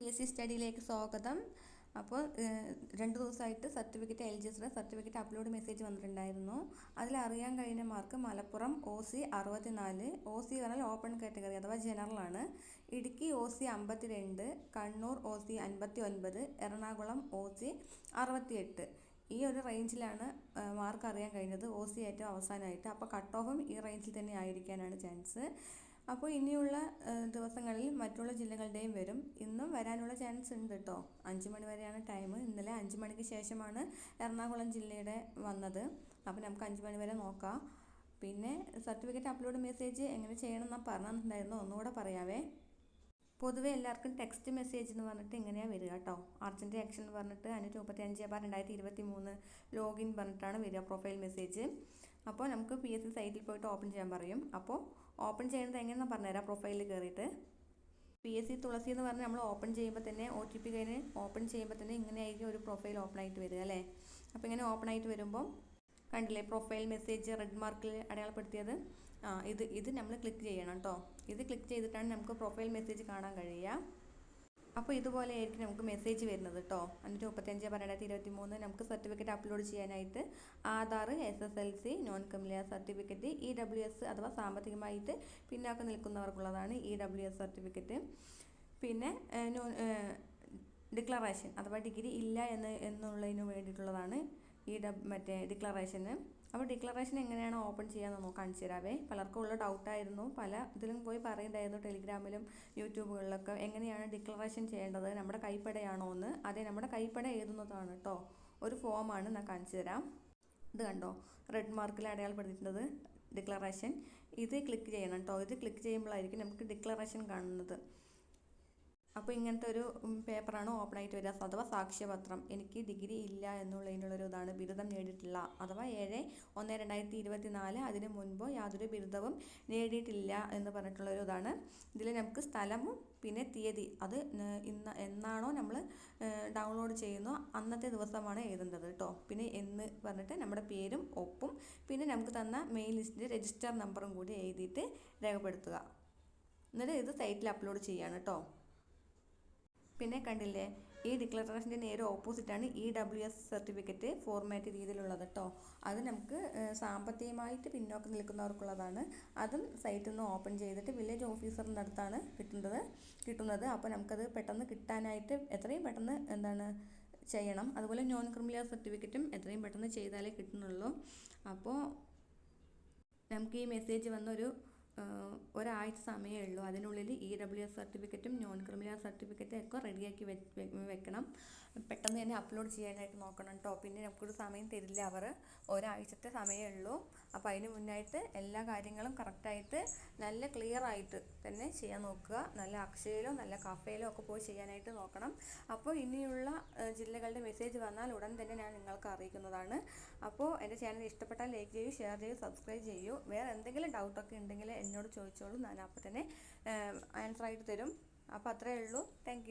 P S C സ്റ്റഡിയിലേക്ക് സ്വാഗതം. അപ്പോൾ രണ്ട് ദിവസമായിട്ട് സർട്ടിഫിക്കറ്റ് എസിന്റെ സർട്ടിഫിക്കറ്റ് അപ്ലോഡ് മെസ്സേജ് വന്നിട്ടുണ്ടായിരുന്നു. അതിൽ അറിയാൻ കഴിയുന്ന മാർക്ക് മലപ്പുറം ഒ സി അറുപത്തിനാല്. ഒ സി പറഞ്ഞാൽ ഓപ്പൺ കാറ്റഗറി അഥവാ ജനറൽ ആണ്. ഇടുക്കി ഒ സി അമ്പത്തിരണ്ട്. കണ്ണൂർ ഒ സി അൻപത്തി ഒൻപത് എറണാകുളം ഒ സി അറുപത്തിയെട്ട്. ഈ ഒരു റേഞ്ചിലാണ് മാർക്ക് അറിയാൻ കഴിഞ്ഞത് ഒ സി ഏറ്റവും അവസാനമായിട്ട്. അപ്പോൾ കട്ട് ഓഫും ഈ റേഞ്ചിൽ തന്നെ ആയിരിക്കാനാണ് ചാൻസ് അപ്പോൾ ഇനിയുള്ള ദിവസങ്ങളിൽ മറ്റുള്ള ജില്ലകളുടെയും വരും. ഇന്നും വരാനുള്ള ചാൻസ് ഉണ്ട് കേട്ടോ അഞ്ച് മണി വരെയാണ് ടൈം ഇന്നലെ അഞ്ച് മണിക്ക് ശേഷമാണ് എറണാകുളം ജില്ലയുടെ വന്നത്. അപ്പോൾ നമുക്ക് അഞ്ച് മണി വരെ നോക്കാം. പിന്നെ സർട്ടിഫിക്കറ്റ് അപ്ലോഡ് മെസ്സേജ് എങ്ങനെ ചെയ്യണം എന്ന് പറഞ്ഞിട്ടുണ്ടായിരുന്നു. ഒന്നുകൂടെ പറയാവേ. പൊതുവേ എല്ലാവർക്കും ടെക്സ്റ്റ് മെസ്സേജ് എന്ന് പറഞ്ഞിട്ട് ഇങ്ങനെയാണ് വരിക കേട്ടോ അർജന്റ് ആക്ഷൻ എന്ന് പറഞ്ഞിട്ട് അഞ്ഞൂറ്റി മുപ്പത്തി അഞ്ച് ബാർ രണ്ടായിരത്തി ഇരുപത്തി മൂന്ന് ലോഗിൻ പറഞ്ഞിട്ടാണ് വരിക പ്രൊഫൈൽ മെസ്സേജ് അപ്പോൾ നമുക്ക് പി എസ് സി സൈറ്റിൽ പോയിട്ട് ഓപ്പൺ ചെയ്യാൻ പറയും. അപ്പോൾ ഓപ്പൺ ചെയ്യുന്നത് എങ്ങനെയാണെന്ന് പറഞ്ഞുതരാം പ്രൊഫൈലിൽ കയറിയിട്ട് പി എസ് സി തുളസി എന്ന് പറഞ്ഞാൽ നമ്മൾ ഓപ്പൺ ചെയ്യുമ്പോൾ തന്നെ ഒ ടി പി കഴിഞ്ഞ് ഓപ്പൺ ചെയ്യുമ്പോൾ തന്നെ ഇങ്ങനെ ആയിരിക്കും ഒരു പ്രൊഫൈൽ ഓപ്പൺ ആയിട്ട് വരിക അല്ലേ? അപ്പോൾ ഇങ്ങനെ ഓപ്പൺ ആയിട്ട് വരുമ്പോൾ കണ്ടില്ലേ പ്രൊഫൈൽ മെസ്സേജ് റെഡ് മാർക്കിൽ അടയാളപ്പെടുത്തിയത്? ആ ഇത് ഇത് നമ്മൾ ക്ലിക്ക് ചെയ്യണം കേട്ടോ ഇത് ക്ലിക്ക് ചെയ്തിട്ടാണ് നമുക്ക് പ്രൊഫൈൽ മെസ്സേജ് കാണാൻ കഴിയുക. അപ്പോൾ ഇതുപോലെ ആയിരിക്കും നമുക്ക് മെസ്സേജ് വരുന്നത് കേട്ടോ എന്നിട്ട് മുപ്പത്തഞ്ച് പന്ത്രണ്ടായിരത്തി ഇരുപത്തി മൂന്ന് നമുക്ക് സർട്ടിഫിക്കറ്റ് അപ്ലോഡ് ചെയ്യാനായിട്ട് Aadhaar S S L C non creamy layer certificate E W S അഥവാ സാമ്പത്തികമായിട്ട് പിന്നാക്കം നിൽക്കുന്നവർക്കുള്ളതാണ് ഇ ഡബ്ല്യു എസ് സർട്ടിഫിക്കറ്റ് പിന്നെ ഡിക്ലറേഷൻ അഥവാ ഡിഗ്രി ഇല്ല എന്ന് എന്നുള്ളതിന് വേണ്ടിയിട്ടുള്ളതാണ് ഈ ഡബ് മറ്റേ ഡിക്ലറേഷന് അപ്പോൾ ഡിക്ലറേഷൻ എങ്ങനെയാണ് ഓപ്പൺ ചെയ്യാമെന്ന് കാണിച്ചു തരാവേ. പലർക്കും ഉള്ള ഡൗട്ടായിരുന്നു പല ഇതിലും പോയി പറയുന്നുണ്ടായിരുന്നു ടെലിഗ്രാമിലും യൂട്യൂബുകളിലൊക്കെ എങ്ങനെയാണ് ഡിക്ലറേഷൻ ചെയ്യേണ്ടത്? നമ്മുടെ കൈപ്പടയാണോ എന്ന് അതെ നമ്മുടെ കൈപ്പട എഴുതുന്നതാണ് കേട്ടോ ഒരു ഫോമാണ് ഞാൻ കാണിച്ചു തരാം. ഇത് കണ്ടോ? റെഡ് മാർക്കിൽ അടയാളപ്പെടുത്തിയിട്ടുള്ളത് ഡിക്ലറേഷൻ ഇത് ക്ലിക്ക് ചെയ്യണം കേട്ടോ ഇത് ക്ലിക്ക് ചെയ്യുമ്പോഴായിരിക്കും നമുക്ക് ഡിക്ലറേഷൻ കാണുന്നത്. അപ്പോൾ ഇങ്ങനത്തെ ഒരു പേപ്പറാണ് ഓപ്പൺ ആയിട്ട് വരിക. അഥവാ സാക്ഷ്യപത്രം. എനിക്ക് ഡിഗ്രി ഇല്ല എന്നുള്ളതിനുള്ളൊരു ഇതാണ് ബിരുദം നേടിയിട്ടില്ല അഥവാ ഏഴ് ഒന്ന് രണ്ടായിരത്തി ഇരുപത്തി നാല് അതിന് മുൻപോ യാതൊരു ബിരുദവും നേടിയിട്ടില്ല എന്ന് പറഞ്ഞിട്ടുള്ളൊരു ഇതാണ് ഇതിൽ നമുക്ക് സ്ഥലവും പിന്നെ തീയതി അത് ഇന്ന് എന്നാണോ നമ്മൾ ഡൗൺലോഡ് ചെയ്യുന്നോ അന്നത്തെ ദിവസമാണ് എഴുതേണ്ടത് കേട്ടോ പിന്നെ എന്ന് പറഞ്ഞിട്ട് നമ്മുടെ പേരും ഒപ്പും പിന്നെ നമുക്ക് തന്ന മെയിൽ ലിസ്റ്റിന്റെ രജിസ്റ്റർ നമ്പറും കൂടി എഴുതിയിട്ട് രേഖപ്പെടുത്തുക. എന്നിട്ട് ഇത് സൈറ്റിൽ അപ്ലോഡ് ചെയ്യാണ് കേട്ടോ പിന്നെ കണ്ടില്ലേ ഈ ഡിക്ലറേഷന്റെ നേരെ ഓപ്പോസിറ്റാണ് E W S certificate format രീതിയിലുള്ളത് കേട്ടോ അത് നമുക്ക് സാമ്പത്തികമായിട്ട് പിന്നോക്കം നിൽക്കുന്നവർക്കുള്ളതാണ്. അതും സൈറ്റിൽ നിന്ന് ഓപ്പൺ ചെയ്തിട്ട് വില്ലേജ് ഓഫീസറിന്റെ അടുത്താണ് കിട്ടുന്നത് കിട്ടുന്നത്. അപ്പോൾ നമുക്കത് പെട്ടെന്ന് കിട്ടാനായിട്ട് എത്രയും പെട്ടെന്ന് എന്താണ് ചെയ്യണം. അതുപോലെ നോൺ ക്രിമിനൽ സർട്ടിഫിക്കറ്റും എത്രയും പെട്ടെന്ന് ചെയ്താലേ കിട്ടുന്നുള്ളൂ. അപ്പോൾ നമുക്ക് ഈ മെസ്സേജ് വന്നൊരു ഒരാഴ്ച സമയമേ ഉള്ളൂ. അതിനുള്ളിൽ ഇ ഡബ്ല്യു എസ് സർട്ടിഫിക്കറ്റും നോൺ ക്രിമിനൽ സർട്ടിഫിക്കറ്റും ഒക്കെ റെഡിയാക്കി വെക്കണം. പെട്ടെന്ന് തന്നെ അപ്ലോഡ് ചെയ്യാനായിട്ട് നോക്കണം കേട്ടോ പിന്നെ നമുക്കൊരു സമയം തരില്ല അവർ ഒരാഴ്ചത്തെ സമയമേ ഉള്ളൂ. അപ്പോൾ അതിന് മുന്നായിട്ട് എല്ലാ കാര്യങ്ങളും കറക്റ്റായിട്ട് നല്ല ക്ലിയർ ആയിട്ട് തന്നെ ചെയ്യാൻ നോക്കുക. നല്ല അക്ഷയയിലോ നല്ല കഫേയിലോ ഒക്കെ പോയി ചെയ്യാനായിട്ട് നോക്കണം. അപ്പോൾ ഇനിയുള്ള ജില്ലകളുടെ മെസ്സേജ് വന്നാൽ ഉടൻ തന്നെ ഞാൻ നിങ്ങൾക്ക് അറിയിക്കുന്നതാണ്. അപ്പോൾ എന്റെ ചാനൽ ഇഷ്ടപ്പെട്ടാൽ ലൈക്ക് ചെയ്യൂ ഷെയർ ചെയ്യൂ സബ്സ്ക്രൈബ് ചെയ്യൂ. വേറെ എന്തെങ്കിലും ഡൗട്ടൊക്കെ ഉണ്ടെങ്കിൽ എന്നോട് ചോദിച്ചോളൂ. ഞാൻ അപ്പോൾ തന്നെ ആൻസർ ആയിട്ട് തരും. അപ്പോൾ അത്രയേ ഉള്ളൂ. താങ്ക്